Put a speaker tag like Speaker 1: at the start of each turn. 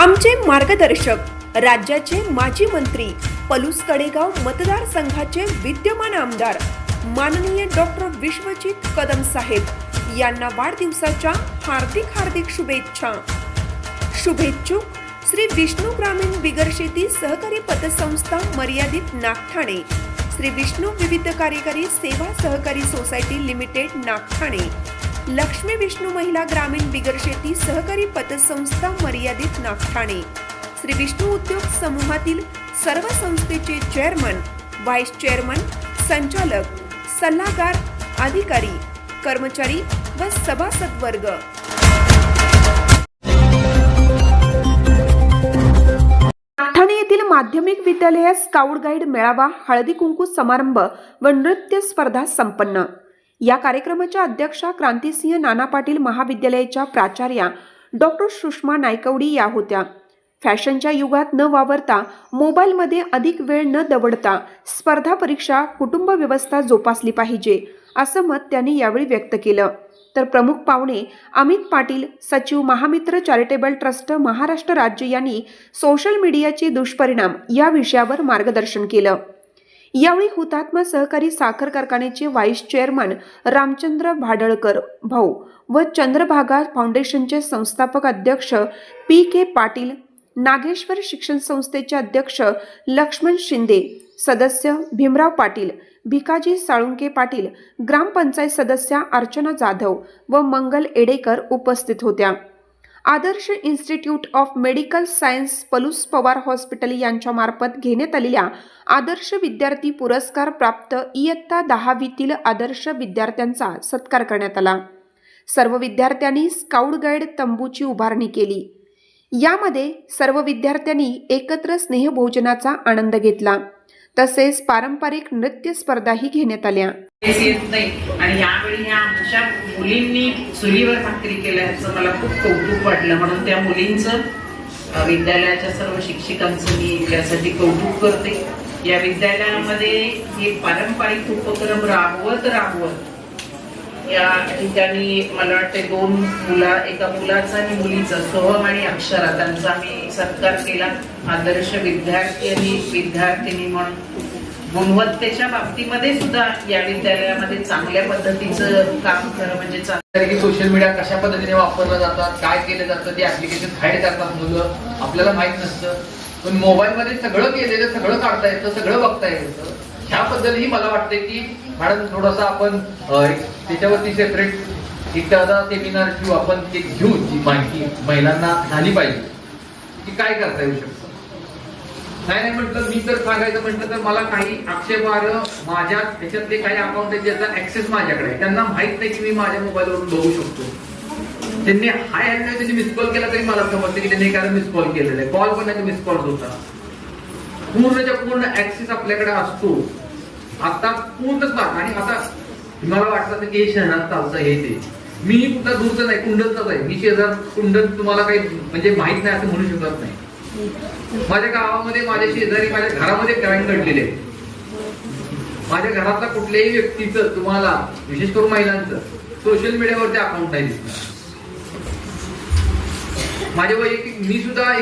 Speaker 1: आमचे मार्गदर्शक राज्याचे माजी मंत्री पलूस कडेगाव मतदारसंघाचे विद्यमान आमदार माननीय डॉक्टर विश्वजित कदम साहेब यांना वाढदिवसाच्या हार्दिक हार्दिक शुभेच्छा. शुभेच्छुक श्री विष्णू ग्रामीण बिगर शेती सहकारी पतसंस्था मर्यादित नागठाणे श्री विष्णू विविध कार्यकारी सेवा सहकारी सोसायटी लिमिटेड नागठाणे लक्ष्मी विष्णू महिला ग्रामीण बिगर शेती सहकारी पतसंस्था मर्यादित नागठाणे. श्री विष्णू उद्योग समूहातील सर्व संस्थेचे चेअरमन व्हाईस चेअरमन संचालक सल्लागार अधिकारी कर्मचारी व सभासद वर्ग ठाणे येथील माध्यमिक विद्यालयात स्काउट गाईड मेळावा हळदी कुंकू समारंभ व नृत्य स्पर्धा संपन्न. या कार्यक्रमाच्या अध्यक्षा क्रांतिसिंह नाना पाटील महाविद्यालयाच्या प्राचार्या डॉक्टर सुषमा नायकवडी या होत्या. फॅशनच्या युगात न वावरता मोबाईलमध्ये अधिक वेळ न दवडता स्पर्धा परीक्षा कुटुंब व्यवस्था जोपासली पाहिजे असं मत त्यांनी यावेळी व्यक्त केलं. तर प्रमुख पाहुणे अमित पाटील सचिव महामित्र चॅरिटेबल ट्रस्ट महाराष्ट्र राज्य यांनी सोशल मीडियाचे दुष्परिणाम या विषयावर मार्गदर्शन केलं. यावेळी हुतात्मा सहकारी साखर कारखान्याचे व्हाईस चेअरमन रामचंद्र भाडळकर भाऊ व चंद्रभागा फाउंडेशनचे संस्थापक अध्यक्ष पी के पाटील नागेश्वर शिक्षण संस्थेचे अध्यक्ष लक्ष्मण शिंदे सदस्य भीमराव पाटील भिकाजी साळुंके पाटील ग्रामपंचायत सदस्या अर्चना जाधव व मंगल एडेकर उपस्थित होत्या. Adarsh institute of medical science Palus Pawar hospital यांच्यामार्फत घेण्यात आलेल्या आदर्श विद्यार्थी पुरस्कार प्राप्त इयत्ता दहावीतील आदर्श विद्यार्थ्यांचा सत्कार करण्यात आला. सर्व विद्यार्थ्यांनी स्काउट गाईड तंबूची उभारणी केली. यामध्ये सर्व विद्यार्थ्यांनी एकत्र स्नेहभोजनाचा आनंद घेतला. तसेच पारंपरिक नृत्य स्पर्धाही घेण्यात आल्या.
Speaker 2: आणि यावेळी ह्या आमच्या मुलींनी चुलीवर भाकरी केल्याचं मला खूप कौतुक वाटलं. म्हणून त्या मुलींचं विद्यालयाच्या सर्व शिक्षकांचं मी त्यासाठी कौतुक करते. या विद्यालयामध्ये हे पारंपरिक उपक्रम राबवत राबवत या ठिकाणी मला वाटते दोन मुला एका मुलाचा आणि मुलीचा सोहम आणि अक्षरा त्यांचा मी सत्कार केला. आदर्श विद्यार्थी आणि विद्यार्थिनी म्हणून. गुणवत्तेच्या बाबतीमध्ये सुद्धा या विद्यालयामध्ये चांगल्या पद्धतीचं काम खरं म्हणजे चांगलं.
Speaker 3: की सोशल मीडिया कशा पद्धतीने वापरला जातात काय केलं जातं ते ऍप्लिकेशन हाईड करतात मुलं आपल्याला माहीत नसतं. पण मोबाईल मध्ये सगळं केलेलं सगळं काढता येतं सगळं बघता येतं. ह्याबद्दलही मला वाटते की मॅडम थोडासा आपण त्याच्यावरती सेपरेट एखादा सेमिनार घेऊ आपण ते घेऊ जी माहिती महिलांना झाली पाहिजे. की काय करता येऊ शकतं? नाही नाही म्हटलं मी जर सांगायचं म्हटलं तर मला काही आक्षेपार्ह माझ्या त्याच्यातले काही अकाउंट आहेत ज्याचा ऍक्सेस माझ्याकडे आहे. त्यांना माहीत नाही की मी माझ्या मोबाईलवरून बघू शकतो. त्यांनी हाय हॅलो त्यांनी मिस कॉल केला तरी मला समजते की त्यांनी एखादा मिस कॉल केलेला आहे. कॉल पण नाही मिस कॉल होता. पूर्णच्या पूर्ण ऍक्सेस आपल्याकडे असतो. आता पूर्णच भाग आणि आता मला वाटतं की हे शहरात चालतं हे ते. मी कुठला दूरचं नाही कुंडलचाच आहे. मी शेजार कुंडल तुम्हाला काही म्हणजे माहीत नाही असं म्हणू शकत नाही. माझ्या गावामध्ये माझ्या शेजारी माझ्या घरामध्ये क्राईम घडलेले आहे. माझ्या घरातल्या कुठल्याही व्यक्तीचं तुम्हाला विशेष करून महिलांचं सोशल मीडियावरती अकाउंट नाही दिसणार. माझ्या वैयक्तिक मी सुद्धा